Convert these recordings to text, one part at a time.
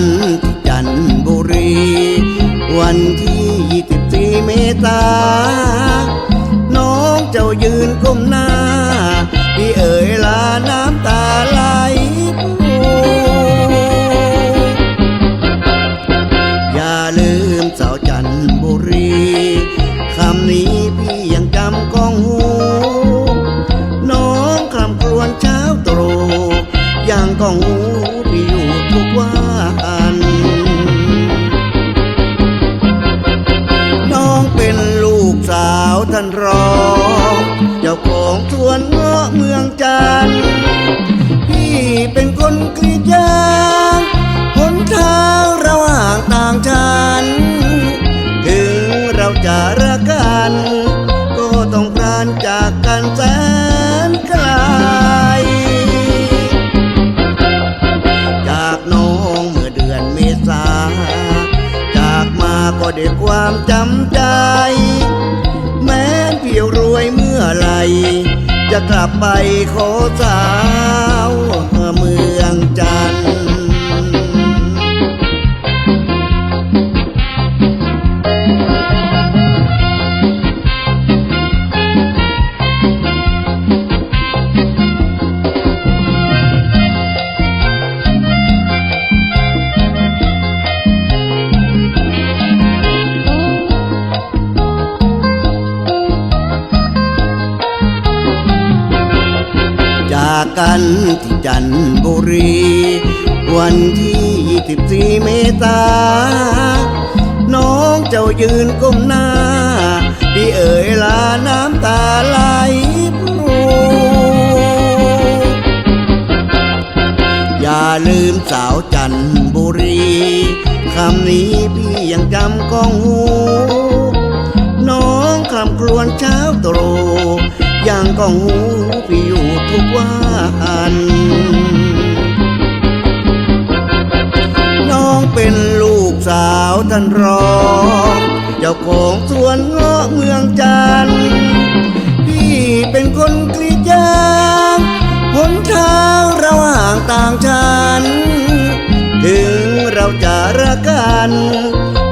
กันที่จันทบุรี วันที่ 24 เมษาน้องเจ้ายืนก้มหน้า พี่เอ๋ยลาน้ำตาไหลพูอย่าลืมสาวจันบุรีคำนี้พี่ยังจำก้องหู น้องคลำครวญเช้าตรู่ยังก้องหูพี่อยู่ทุกวัน ท่านรอง เจ้าของสวนเงาะเมืองจันทร์พี่เป็นคนกรีดยางหนทางระหว่างต่างชัน ถึงเราจะรักกัน ก็ต้องพรานจากกันแสนไกลจากน้องเมื่อเดือนเมษา จากมาก็ด้วยความจำใจ รวยเมื่อไหรจะกลับไปขอสาว กกันที่จันทบุรี วันที่ 24 เมษาน้องเจ้ายืนก้มหน้า พี่เอ๋ยลาน้ำตาไหลพรูอย่าลืมสาวจันบุรี คำนี้พี่ยังจำก้องหู น้องคำครวญเช้าตรู่ ก้องหูพี่อยู่ทุกวันน้องเป็นลูกสาวท่านรองเจ้าของสวนเงาะเมืองจันทร์พี่เป็นคนกรีดยางหนทางระหว่างต่างชัน ถึงเราจะรักกัน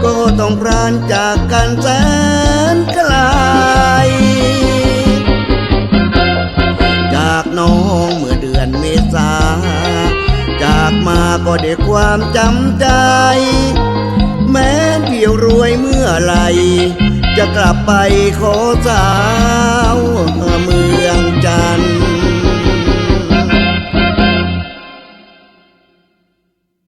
ก็ต้องพรานจากกันแสน น้องเมื่อเดือนเมษา จากมาก็ได้ความจำใจ แม้เพียวรวยเมื่อไรจะกลับไปขอสาวมือ